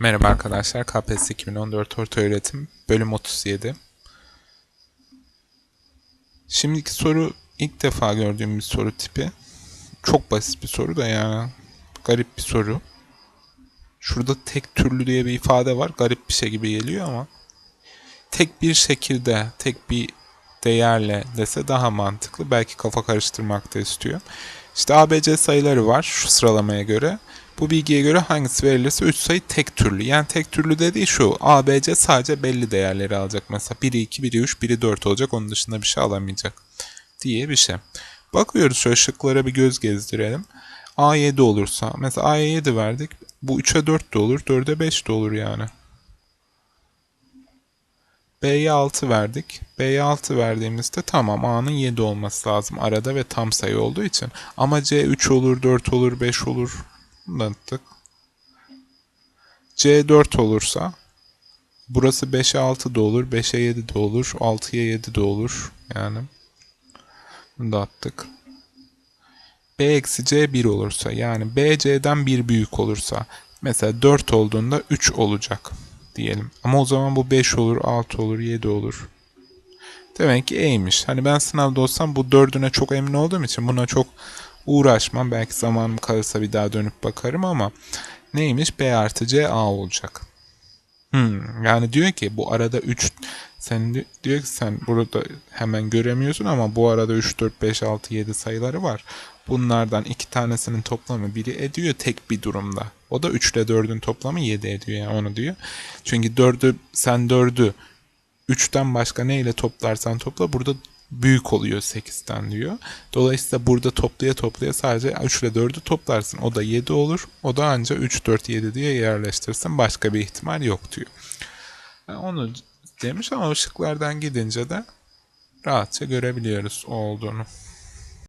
Merhaba arkadaşlar, KPSS 2014 Orta Öğretim Bölüm 37. Şimdiki soru ilk defa gördüğüm bir soru tipi. Çok basit bir soru da yani garip bir soru. Şurada tek türlü diye bir ifade var. Garip bir şey gibi geliyor ama tek bir şekilde, tek bir değerle dese daha mantıklı. Belki kafa karıştırmak da istiyor. İşte ABC sayıları var şu sıralamaya göre. Bu bilgiye göre hangisi verilirse 3 sayı tek türlü. Yani tek türlü dediği şu. ABC sadece belli değerleri alacak. Mesela biri 2, biri 3, biri 4 olacak. Onun dışında bir şey alamayacak. Diye bir şey. Bakıyoruz şöyle şıklara bir göz gezdirelim. A7 olursa. Mesela A'ya 7 verdik. Bu 3'e 4 de olur. 4'e 5 de olur yani. B'ye 6 verdik. B'ye 6 verdiğimizde tamam A'nın 7 olması lazım arada ve tam sayı olduğu için. Ama C 3 olur, 4 olur, 5 olur. Anlattık. C 4 olursa burası 5'e 6 da olur, 5'e 7 de olur, 6'ya 7 de olur. Yani bunu da attık. B eksi C 1 olursa yani B C'den 1 büyük olursa mesela 4 olduğunda 3 olacak diyelim. Ama o zaman bu 5 olur, 6 olur, 7 olur. Demek ki E'ymiş. Hani ben sınavda olsam bu dördüne çok emin olduğum için buna çok uğraşmam. Belki zamanım kalırsa bir daha dönüp bakarım ama neymiş? B artı C A olacak. Hmm, yani diyor ki bu arada 3 sen di- diyor ki sen burada hemen göremiyorsun ama bu arada 3 4 5 6 7 sayıları var. Bunlardan iki tanesinin toplamı biri ediyor tek bir durumda. O da 3 ile 4'ün toplamı 7 ediyor yani onu diyor. Çünkü 4'ü sen 4'ü 3'ten başka ne ile toplarsan topla burada büyük oluyor 8'ten diyor. Dolayısıyla burada toplaya toplaya sadece 3 ile 4'ü toplarsın. O da 7 olur. O da ancak 3, 4, 7 diye yerleştirirsin. Başka bir ihtimal yok diyor. Onu demiş ama ışıklardan gidince de rahatça görebiliyoruz o olduğunu.